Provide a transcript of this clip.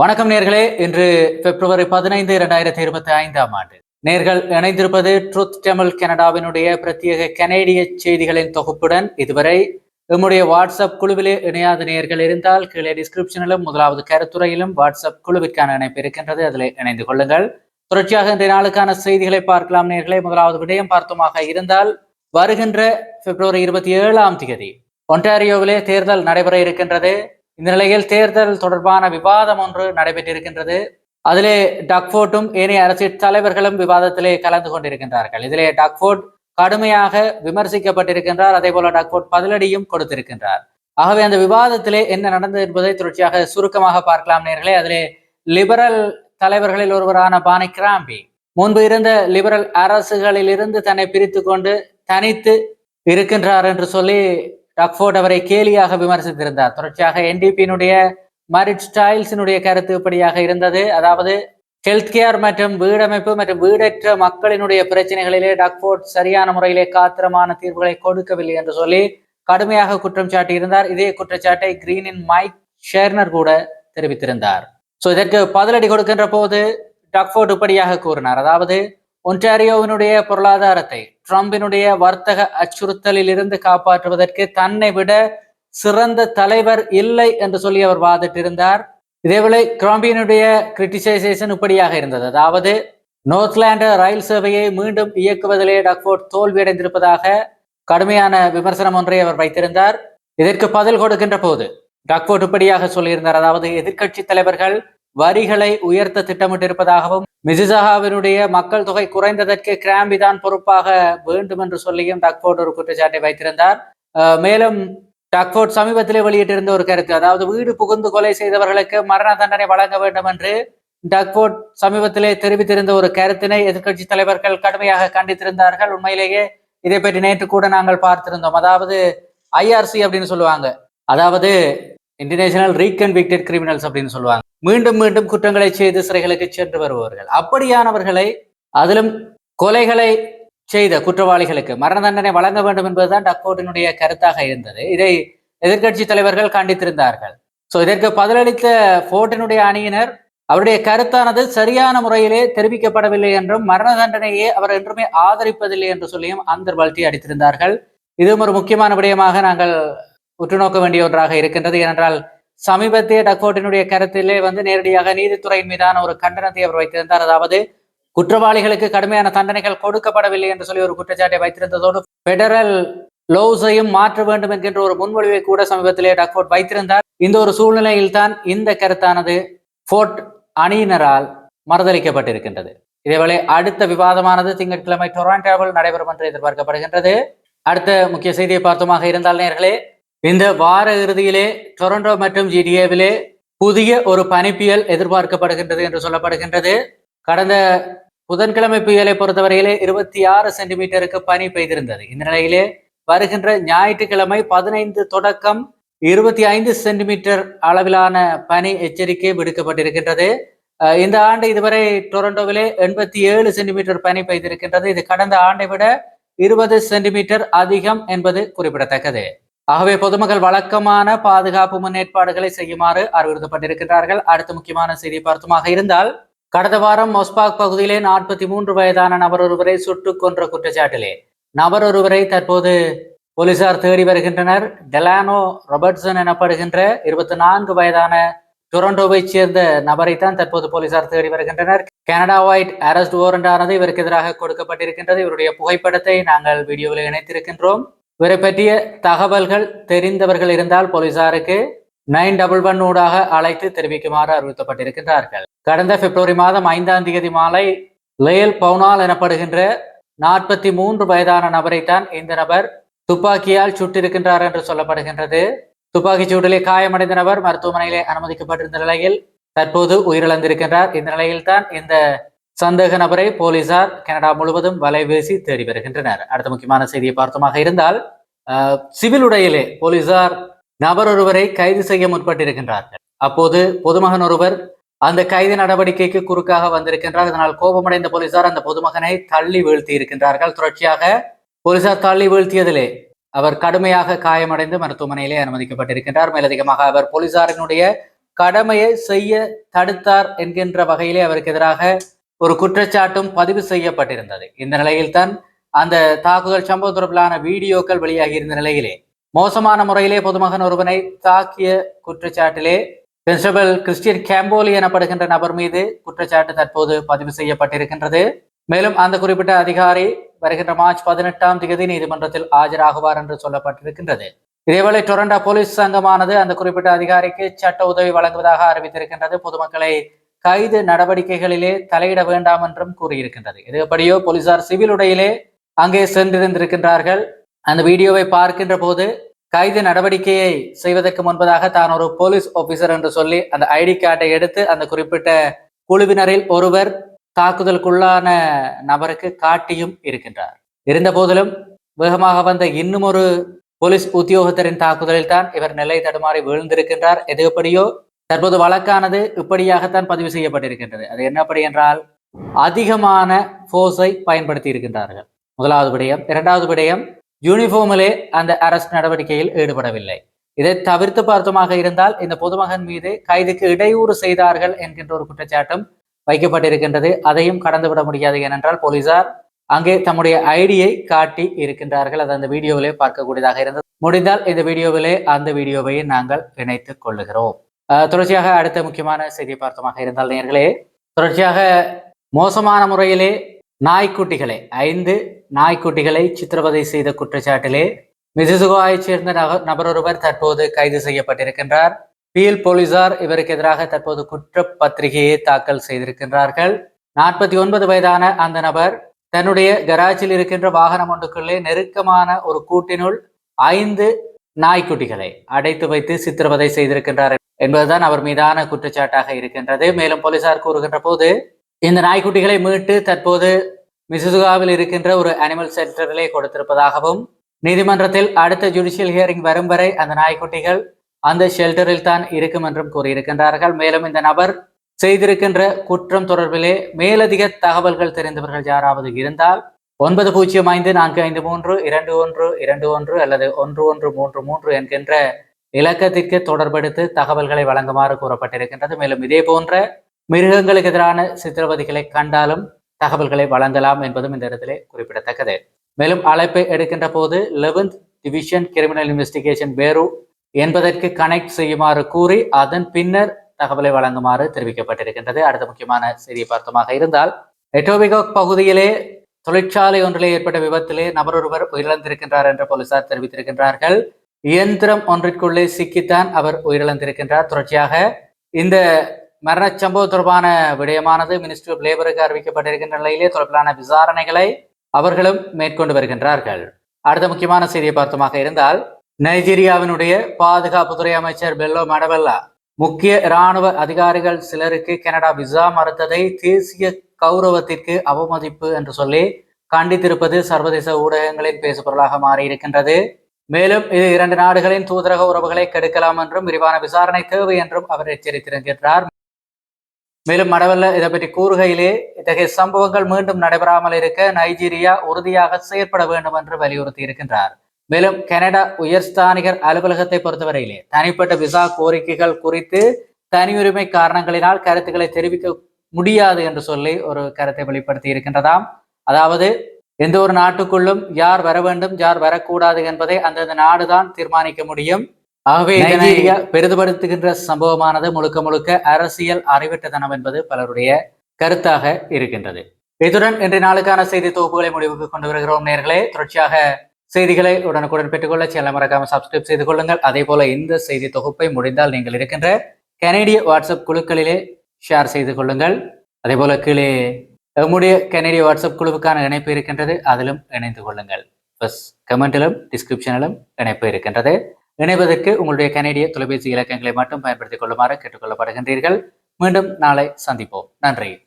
வணக்கம் நேர்களே. இன்று பிப்ரவரி பதினைந்து இரண்டாயிரத்தி இருபத்தி ஐந்தாம் ஆண்டு. நேர்கள் இணைந்திருப்பது ட்ரூத் தமிழ் கனடாவினுடைய பிரத்யேக கனேடிய செய்திகளின் தொகுப்புடன் இதுவரை நம்முடைய வாட்ஸ்அப் குழுவிலே இணையாத நேர்கள் இருந்தால் கீழே டிஸ்கிரிப்ஷனிலும் முதலாவது கருத்துறையிலும் வாட்ஸ்அப் குழுவிற்கான இணைப்பு இருக்கின்றது. அதில் இணைந்து கொள்ளுங்கள். தொடர்ச்சியாக இன்றைய நாளுக்கான செய்திகளை பார்க்கலாம் நேர்களே. முதலாவது விடயம் பார்த்தோமாக இருந்தால் வருகின்ற பிப்ரவரி இருபத்தி ஏழாம் தேதி ஒன்டாரியோவிலே தேர்தல் நடைபெற இருக்கின்றது. இந்த நிலையில் தேர்தல் தொடர்பான விவாதம் ஒன்று நடைபெற்றிருக்கின்றது. அதிலே டக்ஃபோர்ட்டும் ஏனைய அரசியல் தலைவர்களும் விவாதத்திலே கலந்து கொண்டிருக்கின்றார்கள். இதிலே டக்ஃபோர்ட் கடுமையாக விமர்சிக்கப்பட்டிருக்கின்றார். அதே போல டக்ஃபோர்ட் பதிலடியும் கொடுத்திருக்கின்றார். ஆகவே அந்த விவாதத்திலே என்ன நடந்தது என்பதை தொடர்ச்சியாக சுருக்கமாக பார்க்கலாம் நேர்களே. அதிலே லிபரல் தலைவர்களில் ஒருவரான பானி கிராம்பி முன்பு இருந்த லிபரல் அரசுகளில் இருந்து தன்னை பிரித்து கொண்டு தனித்து இருக்கின்றார் என்று சொல்லி டக்ஃபோர்ட் அவரை கேலியாக விமர்சித்திருந்தார். தொடர்ச்சியாக என்டிபியினுடைய மரிட் ஸ்டைல்ஸினுடைய கருத்து இப்படியாக இருந்தது. அதாவது ஹெல்த் கேர் மற்றும் வீடமைப்பு மற்றும் வீடற்ற மக்களினுடைய பிரச்சனைகளிலே டக்ஃபோர்ட் சரியான முறையிலே காத்திரமான தீர்வுகளை கொடுக்கவில்லை என்று சொல்லி கடுமையாக குற்றம் சாட்டியிருந்தார். இதே குற்றச்சாட்டை கிரீனின் மைக் ஷேர்னர் கூட தெரிவித்திருந்தார். ஸோ இதற்கு பதிலடி கொடுக்கின்ற போது டக்ஃபோர்ட் இப்படியாக கூறினார். அதாவது ஒன்டாரியோவினுடைய பொருளாதாரத்தை ட்ரம்பினுடைய வர்த்தக அச்சுறுத்தலில் இருந்து காப்பாற்றுவதற்கு தன்னை விட சிறந்த தலைவர் இல்லை என்று சொல்லி அவர் வாதிட்டிருந்தார். இதேவேளை கிராம்பியனுடைய கிரிட்டிசைசேஷன் இப்படியாக இருந்தது. அதாவது நோர்த்லாண்டு ரயில் சேவையை மீண்டும் இயக்குவதிலே டக்ஃபோர்ட் தோல்வியடைந்திருப்பதாக கடுமையான விமர்சனம் ஒன்றை அவர் வைத்திருந்தார். இதற்கு பதில் கொடுக்கின்ற போது டக்ஃபோர்ட் இப்படியாக சொல்லியிருந்தார். அதாவது எதிர்க்கட்சி தலைவர்கள் வரிகளை உயர்த்த திட்டமிட்டிருப்பதாகவும் மிசிசஹாவினுடைய மக்கள் தொகை குறைந்ததற்கு கிராம்பி தான் பொறுப்பாக வேண்டும் என்று சொல்லியும் டக்ஃபோர்ட் ஒரு குற்றச்சாட்டை வைத்திருந்தார். மேலும் டக்ஃபோர்ட் சமீபத்திலே வெளியிட்டிருந்த ஒரு கருத்து அதாவது வீடு புகுந்து கொலை செய்தவர்களுக்கு மரண தண்டனை வழங்க வேண்டும் என்று டக்ஃபோர்ட் சமீபத்திலே தெரிவித்திருந்த ஒரு கருத்தினை எதிர்க்கட்சி தலைவர்கள் கடுமையாக கண்டித்திருந்தார்கள். உண்மையிலேயே இதை பற்றி நேற்று கூட நாங்கள் பார்த்திருந்தோம். அதாவது ஐஆர்சி அப்படின்னு சொல்லுவாங்க. அதாவது இன்டர்நேஷனல் ரீகன்விக்டட் கிரிமினல்ஸ் அப்படின்னு சொல்லுவாங்க. மீண்டும் மீண்டும் குற்றங்களை செய்து சிறைகளுக்கு சென்று வருபவர்கள். அப்படியானவர்களை அதிலும் கொலைகளை செய்த குற்றவாளிகளுக்கு மரண தண்டனை வழங்க வேண்டும் என்பதுதான் டக்கோட்டினுடைய கருத்தாக இருந்தது. இதை எதிர்கட்சி தலைவர்கள் கண்டித்திருந்தார்கள். ஸோ இதற்கு பதிலளித்த போர்டினுடைய அணியினர் அவருடைய கருத்தானது சரியான முறையிலே தெரிவிக்கப்படவில்லை என்றும் மரண தண்டனையே அவர் என்றுமே ஆதரிப்பதில்லை என்று சொல்லியும் அந்த வாழ்த்தி அடித்திருந்தார்கள். இதுவும் ஒரு முக்கியமான விடயமாக நாங்கள் உற்றுநோக்க வேண்டிய ஒன்றாக இருக்கின்றது. ஏனென்றால் சமீபத்திய டக்கோட்டினுடைய கருத்திலே வந்து நேரடியாக நீதித்துறையின் மீதான ஒரு கண்டனத்தை அவர் வைத்திருந்தார். அதாவது குற்றவாளிகளுக்கு கடுமையான தண்டனைகள் கொடுக்கப்படவில்லை என்று சொல்லி ஒரு குற்றச்சாட்டை வைத்திருந்ததோடு பெடரல் லோஸையும் மாற்ற வேண்டும் என்கின்ற ஒரு முன்மொழிவை கூட சமீபத்திலே டக்ஃபோர்ட் வைத்திருந்தார். இந்த ஒரு சூழ்நிலையில் தான் இந்த கருத்தானது ஃபோர்ட் அணியினரால் மறுதளிக்கப்பட்டிருக்கின்றது. இதேவேளை அடுத்த விவாதமானது திங்கட்கிழமை டொராண்டோவில் நடைபெறும் என்று எதிர்பார்க்கப்படுகின்றது. அடுத்த முக்கிய செய்தியை பார்த்துமாக இருந்தால் நேர்களே இந்த வார இறுதியிலே டொரண்டோ மற்றும் ஜிடிஏவிலே புதிய ஒரு பனிப்புயல் எதிர்பார்க்கப்படுகின்றது என்று சொல்லப்படுகின்றது. கடந்த புதன்கிழமை புயலை பொறுத்தவரையிலே இருபத்தி ஆறு சென்டிமீட்டருக்கு பனி பெய்திருந்தது. இந்த நிலையிலே வருகின்ற ஞாயிற்றுக்கிழமை பதினைந்து தொடக்கம் இருபத்தி ஐந்து சென்டிமீட்டர் அளவிலான பனி எச்சரிக்கை விடுக்கப்பட்டிருக்கின்றது. இந்த ஆண்டு இதுவரை டொரண்டோவிலே எண்பத்தி ஏழு சென்டிமீட்டர் பனி பெய்திருக்கின்றது. இது கடந்த ஆண்டை விட இருபது சென்டிமீட்டர் அதிகம் என்பது குறிப்பிடத்தக்கது. ஆகவே பொதுமக்கள் வழக்கமான பாதுகாப்பு முன்னேற்பாடுகளை செய்யுமாறு அறிவுறுத்தப்பட்டிருக்கிறார்கள் அடுத்த முக்கியமான செய்தி பார்த்துமாக இருந்தால் கடந்த வாரம் மொஸ்பாக் பகுதியிலே நாற்பத்தி மூன்று வயதான நபர் ஒருவரை சுட்டுக் கொன்ற குற்றச்சாட்டிலே. நபர் ஒருவரை தற்போது போலீசார் தேடி வருகின்றனர். டெலானோ ரொபர்ட்சன் எனப்படுகின்ற இருபத்தி நான்கு வயதான டொரண்டோவை சேர்ந்த நபரை தான் தற்போது போலீசார் தேடி வருகின்றனர். கனடா ஒயிட் அரெஸ்ட் வாரண்ட் ஆனது இவருக்கு எதிராக கொடுக்கப்பட்டிருக்கின்றது. இவருடைய புகைப்படத்தை நாங்கள் வீடியோவில் இணைத்திருக்கின்றோம். இவரை பற்றிய தகவல்கள் தெரிந்தவர்கள் இருந்தால் போலீசாருக்கு நைன் டபுள் ஒன் ஊடாக அழைத்து தெரிவிக்குமாறு அறிவுறுத்தப்பட்டிருக்கின்றார்கள். கடந்த பிப்ரவரி மாதம் ஐந்தாம் தேதி மாலை லேல் பவுனால் எனப்படுகின்ற நாற்பத்தி மூன்று வயதான நபரைத்தான் இந்த நபர் துப்பாக்கியால் சுட்டிருக்கின்றார் என்று சொல்லப்படுகின்றது. துப்பாக்கி சூட்டிலே காயமடைந்த நபர் மருத்துவமனையிலே அனுமதிக்கப்பட்டிருந்த நிலையில் தற்போது உயிரிழந்திருக்கின்றார். இந்த நிலையில்தான் இந்த சந்தேக நபரை போலீசார் கனடா முழுவதும் வலை வீசி தேடி வருகின்றனர். அடுத்த முக்கியமான செய்தியை பார்த்தமாக இருந்தால் சிவில் உடையிலே போலீசார் நபர் ஒருவரை கைது செய்ய முற்பட்டிருக்கின்றார்கள். அப்போது பொதுமகன் ஒருவர் அந்த கைது நடவடிக்கைக்கு குறுக்காக வந்திருக்கின்றார். இதனால் கோபமடைந்த போலீசார் அந்த பொதுமகனை தள்ளி வீழ்த்தி இருக்கின்றார்கள். தொடர்ச்சியாக போலீசார் தள்ளி வீழ்த்தியதிலே அவர் கடுமையாக காயமடைந்து மருத்துவமனையிலே அனுமதிக்கப்பட்டிருக்கின்றார். மேலதிகமாக அவர் போலீசாரினுடைய கடமையை செய்ய தடுத்தார் என்கின்ற வகையிலே அவருக்கு எதிராக ஒரு குற்றச்சாட்டும் பதிவு செய்யப்பட்டிருந்தது. இந்த நிலையில்தான் அந்த தாக்குதல் சம்பவம் தொடர்பிலான வீடியோக்கள் வெளியாகி இருந்த நிலையிலே மோசமான முறையிலே பொதுமகன் ஒருவனை தாக்கிய குற்றச்சாட்டிலே பிரின்சிபல் கிறிஸ்டியன் கேம்போலி எனப்படுகின்ற நபர் மீது குற்றச்சாட்டு தற்போது பதிவு செய்யப்பட்டிருக்கின்றது. மேலும் அந்த குறிப்பிட்ட அதிகாரி வருகின்ற மார்ச் பதினெட்டாம் தேதி நீதிமன்றத்தில் ஆஜராகுவார் என்று சொல்லப்பட்டிருக்கின்றது. இதேவேளை டொரண்டோ போலீஸ் சங்கமானது அந்த குறிப்பிட்ட அதிகாரிக்கு சட்ட உதவி வழங்குவதாக அறிவித்திருக்கின்றது. பொதுமக்களை கைது நடவடிக்கைகளிலே தலையிட வேண்டாம் என்றும் கூறியிருக்கின்றது. இது எப்படியோ போலீசார் சிவில் உடையிலே அங்கே சென்றிருந்திருக்கின்றார்கள். அந்த வீடியோவை பார்க்கின்ற போது கைது நடவடிக்கையை செய்வதற்கு முன்பதாக தான் ஒரு போலீஸ் ஆபீசர் என்று சொல்லி அந்த ஐடி கார்டை எடுத்து அந்த குறிப்பிட்ட குழுவினரில் ஒருவர் தாக்குதலுக்குள்ளான நபருக்கு காட்டியும் இருக்கின்றார். இருந்த போதிலும் வேகமாக வந்த இன்னும் ஒரு போலீஸ் உத்தியோகத்தரின் தாக்குதலில் தான் இவர் நிலை தடுமாறி வீழ்ந்திருக்கின்றார். எது எப்படியோ தற்போது வழக்கானது இப்படியாகத்தான் பதிவு செய்யப்பட்டிருக்கின்றது. அது என்னப்படி என்றால் அதிகமான ஃபோர்ஸை பயன்படுத்தி இருக்கின்றார்கள். முதலாவது விடயம். இரண்டாவது விடயம் யூனிஃபார்மிலே அந்த அரசு நடவடிக்கையில் ஈடுபடவில்லை. இதை தவிர்த்து பார்த்தமாக இருந்தால் இந்த பொதுமகன் மீது கைதுக்கு இடையூறு செய்தார்கள் என்கின்ற ஒரு குற்றச்சாட்டும் வைக்கப்பட்டிருக்கின்றது. அதையும் கடந்துவிட முடியாது ஏனென்றால் போலீசார் அங்கே தம்முடைய ஐடியை காட்டி இருக்கின்றார்கள். அது அந்த வீடியோவிலே பார்க்கக்கூடியதாக இருந்தது. முடிந்தால் இந்த வீடியோவிலே அந்த வீடியோவை நாங்கள் இணைத்துக் கொள்ளுகிறோம். தொடர்ச்சியாக அடுத்த முக்கியமான செய்தி பார்த்தமாக இருந்தால் நேர்களே தொடர்ச்சியாக மோசமான முறையிலே நாய்க்குட்டிகளை ஐந்து நாய்க்குட்டிகளை சித்திரவதை செய்த குற்றச்சாட்டிலே மிசிசுகோவைச் சேர்ந்த நபர் ஒருவர் தற்போது கைது செய்யப்பட்டிருக்கின்றார். பீல் போலீசார் இவருக்கு எதிராக தற்போது குற்றப்பத்திரிகையை தாக்கல் செய்திருக்கின்றார்கள். நாற்பத்தி ஒன்பது வயதான அந்த நபர் தன்னுடைய கராஜில் இருக்கின்ற வாகனம் ஒன்றுக்குள்ளே நெருக்கமான ஒரு கூட்டினுள் ஐந்து நாய்க்குட்டிகளை அடைத்து வைத்து சித்திரவதை செய்திருக்கின்றார் என்பதுதான் அவர் மீதான குற்றச்சாட்டாக இருக்கின்றது. மேலும் போலீசார் கூறுகின்ற போது இந்த நாய்க்குட்டிகளை மீட்டு தற்போது மிசுசுகாவில் இருக்கின்ற ஒரு அனிமல் சென்டரிலே கொடுத்திருப்பதாகவும் நீதிமன்றத்தில் அடுத்த ஜுடிஷியல் ஹியரிங் வரும் வரை அந்த நாய்க்குட்டிகள் அந்த ஷெல்டரில் தான் இருக்கும் என்றும் கூறியிருக்கின்றார்கள். மேலும் இந்த நபர் செய்திருக்கின்ற குற்றம் தொடர்பிலே மேலதிக தகவல்கள் தெரிந்தவர்கள் யாராவது இருந்தால் ஒன்பது பூஜ்ஜியம் ஐந்து நான்கு ஐந்து மூன்று இரண்டு ஒன்று இரண்டு ஒன்று அல்லது ஒன்று ஒன்று மூன்று மூன்று என்கின்ற இலக்கத்திற்கு தொடர்பெடுத்து தகவல்களை வழங்குமாறு கூறப்பட்டிருக்கின்றது. மேலும் இதே போன்ற மிருகங்களுக்கு எதிரான சித்திரவதைகளை கண்டாலும் தகவல்களை வழங்கலாம் என்பதும் இந்த இடத்திலே குறிப்பிடத்தக்கது. மேலும் அழைப்பை எடுக்கின்ற போது லெவன்த் டிவிஷன் கிரிமினல் இன்வெஸ்டிகேஷன் பேரு என்பதற்கு கனெக்ட் செய்யுமாறு கூறி அதன் பின்னர் தகவலை வழங்குமாறு தெரிவிக்கப்பட்டிருக்கின்றது. அடுத்த முக்கியமான செய்தியை பார்த்தமாக இருந்தால் எட்டோபிகோக் பகுதியிலே தொழிற்சாலை ஒன்றிலே ஏற்பட்ட விபத்திலே நபர் ஒருவர் உயிரிழந்திருக்கின்றார் என்று போலீசார் தெரிவித்திருக்கின்றார்கள். இயந்திரம் ஒன்றிற்குள்ளே சிக்கித்தான் அவர் உயிரிழந்திருக்கின்றார். தொடர்ச்சியாக இந்த மரண சம்பவம் தொடர்பான விடயமானது மினிஸ்ட்ரி ஆஃப் லேபருக்கு அறிவிக்கப்பட்டிருக்கின்ற நிலையிலே தொடர்பிலான விசாரணைகளை அவர்களும் மேற்கொண்டு வருகின்றார்கள். அடுத்த முக்கியமான செய்தியை பார்த்தமாக இருந்தால் நைஜீரியாவினுடைய பாதுகாப்புத்துறை அமைச்சர் பெல்லோ மடவெல்லா முக்கிய இராணுவ அதிகாரிகள் சிலருக்கு கனடா விசா மறுத்ததை தேசிய கௌரவத்திற்கு அவமதிப்பு என்று சொல்லி கண்டித்திருப்பது சர்வதேச ஊடகங்களின் பேசுபொருளாக மாறியிருக்கின்றது. மேலும் இது இரண்டு நாடுகளின் தூதரக உறவுகளை கெடுக்கலாம் என்றும் விரிவான விசாரணை தேவை என்றும் அவர் எச்சரித்திருக்கின்றார். மேலும் மடவல்ல இதை பற்றி கூறுகையிலே இத்தகைய சம்பவங்கள் மீண்டும் நடைபெறாமல் இருக்க நைஜீரியா உறுதியாக செயற்பட வேண்டும் என்று வலியுறுத்தி இருக்கின்றார் மேலும் கனடா உயர்ஸ்தானிகர் அலுவலகத்தை பொறுத்தவரையிலே தனிப்பட்ட விசா கோரிக்கைகள் குறித்து தனியுரிமை காரணங்களினால் கருத்துக்களை தெரிவிக்க முடியாது என்று சொல்லி ஒரு கருத்தை வெளிப்படுத்தி இருக்கின்றதாம் அதாவது எந்த ஒரு நாட்டுக்குள்ளும் யார் வர வேண்டும் யார் வரக்கூடாது என்பதை அந்தந்த நாடுதான் தீர்மானிக்க முடியும். ஆகவே நைஜீரியா பெரிதுபடுத்துகின்ற சம்பவமானது முழுக்க முழுக்க அரசியல் அறிவிட்டதனம் என்பது பலருடைய கருத்தாக இருக்கின்றது. இத்துடன் இன்றைய நாளுக்கான செய்தி தொகுப்புகளை முடிவுக்கு கொண்டு வருகிறோம் நேர்களே. தொடர்ச்சியாக செய்திகளை உடனுக்குடன் பெற்றுக்கொள்ள சேனல் மறக்காம சப்ஸ்கிரைப் செய்து கொள்ளுங்கள். அதே போல இந்த செய்தி தொகுப்பை முடிந்தால் நீங்கள் இருக்கின்ற கனேடிய வாட்ஸ்அப் குழுக்களிலே ஷேர் செய்து கொள்ளுங்கள். அதே போல கீழே நம்முடைய கனேடிய வாட்ஸ்அப் குழுவுக்கான இணைப்பு இருக்கின்றது அதிலும் இணைந்து கொள்ளுங்கள். பஸ் கமெண்டிலும் டிஸ்கிரிப்ஷனிலும் இணைப்பு இருக்கின்றது. இணைவதற்கு உங்களுடைய கனேடிய தொலைபேசி இலக்கங்களை மட்டும் பயன்படுத்திக் கொள்ளுமாறு கேட்டுக்கொள்ளப்படுகின்றீர்கள். மீண்டும் நாளை சந்திப்போம். நன்றி.